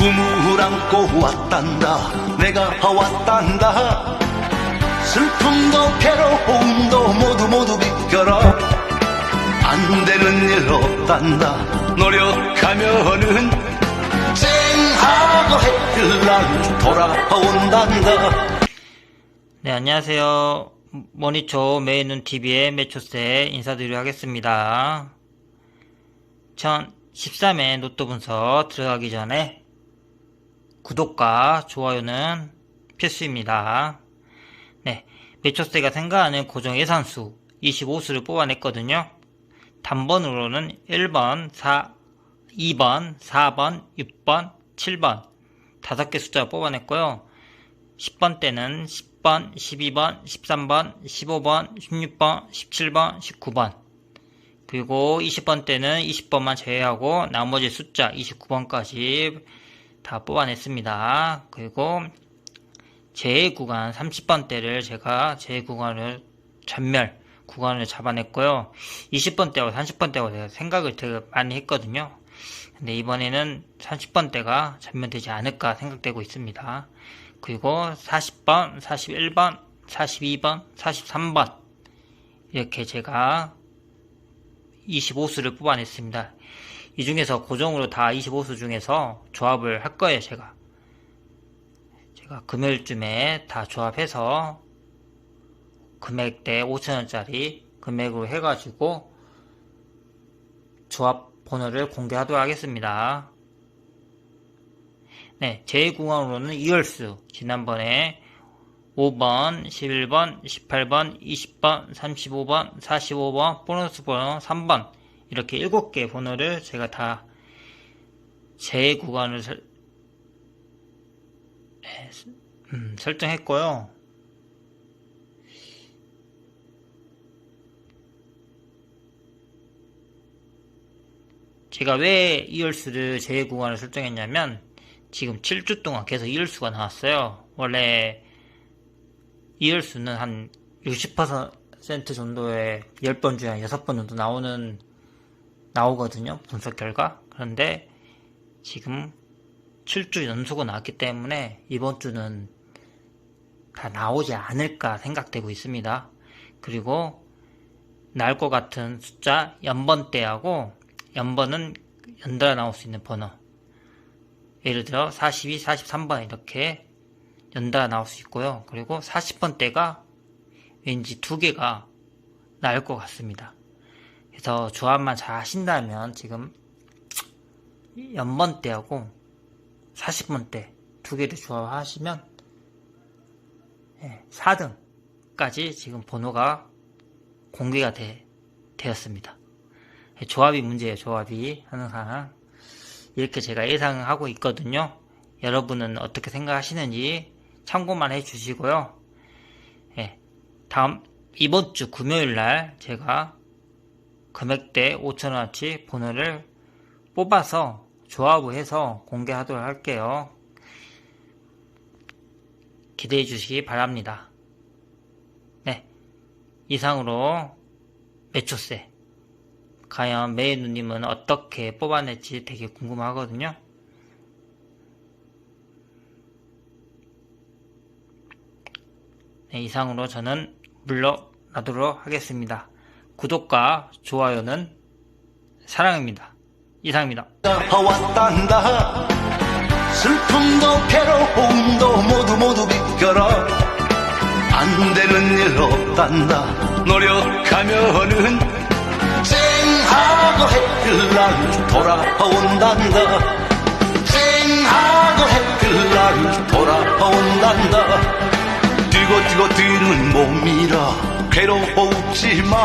꿈을 안고 왔단다. 내가 왔단다. 슬픔도 괴로움도 모두 모두 비껴라. 안 되는 일 없단다. 노력하면은 쨍하고 해뜰날 돌아온단다. 네, 안녕하세요. 모니초 메이눈 TV의 매초세 인사드리도록 하겠습니다. 2013회 로또 분석 들어가기 전에 구독과 좋아요는 필수입니다. 네, 매초세가 생각하는 고정 예산수 25수를 뽑아냈거든요. 단번으로는 1번, 4, 2번, 4번, 6번, 7번 다섯 개 숫자 뽑아냈고요. 10번 때는 10번, 12번, 13번, 15번, 16번, 17번, 19번. 그리고 20번 때는 20번만 제외하고 나머지 숫자 29번까지 다 뽑아냈습니다. 그리고 제 구간 30번 때를 제가 제 구간을 전멸 구간을 잡아냈고요. 20번 때와 30번 때와 제가 생각을 되게 많이 했거든요. 근데 이번에는 30번 때가 전멸되지 않을까 생각되고 있습니다. 그리고 40번, 41번, 42번, 43번 이렇게 제가 25수를 뽑아냈습니다. 이 중에서 고정으로 다 25수 중에서 조합을 할 거예요, 제가. 제가 금요일쯤에 다 조합해서 금액대 5천원짜리 금액으로 해가지고 조합 번호를 공개하도록 하겠습니다. 네, 제2공항으로는 2열수 지난번에 5번, 11번, 18번, 20번, 35번, 45번, 보너스 번호 3번 이렇게 7개 번호를 제가 다 제 구간을 설, 네, 음, 설정했고요. 제가 왜 2열수를 제 구간을 설정했냐면 지금 7주 동안 계속 2열수가 나왔어요. 원래 2열수는 한 60% 정도의 10번 중에 한 6번 정도 나오는 나오거든요. 분석 결과. 그런데 지금 7주 연속으로 나왔기 때문에 이번 주는 다 나오지 않을까 생각되고 있습니다. 그리고 나올 것 같은 숫자 연번대하고 연번은 연달아 나올 수 있는 번호 예를 들어 42, 43번 이렇게 연달아 나올 수 있고요. 그리고 40번대가 왠지 두 개가 나올 것 같습니다. 그래서 조합만 잘 하신다면 지금 연번대하고 40번대 두 개를 조합하시면 4등까지 지금 번호가 공개가 되, 되었습니다. 조합이 문제예요. 조합이 항상 이렇게 제가 예상하고 있거든요. 여러분은 어떻게 생각하시는지 참고만 해주시고요. 예, 다음 이번 주 금요일 날 제가 금액대 5천원어치 번호를 뽑아서 조합을 해서 공개하도록 할게요. 기대해 주시기 바랍니다. 네, 이상으로 매초세 과연 메이 누님은 어떻게 뽑아낼지 되게 궁금하거든요. 네, 이상으로 저는 물러나도록 하겠습니다. 구독과 좋아요는 사랑입니다. 이상입니다. 왔단다. 슬픔도 괴로움도 모두 모두 비껴라. 안 되는 일 없단다. 노력하면은 쨍하고 해뜰날 돌아온단다. 쨍하고 해뜰날 돌아온단다. 뛰고 뛰고 뛰는 몸이라 괴로우지 마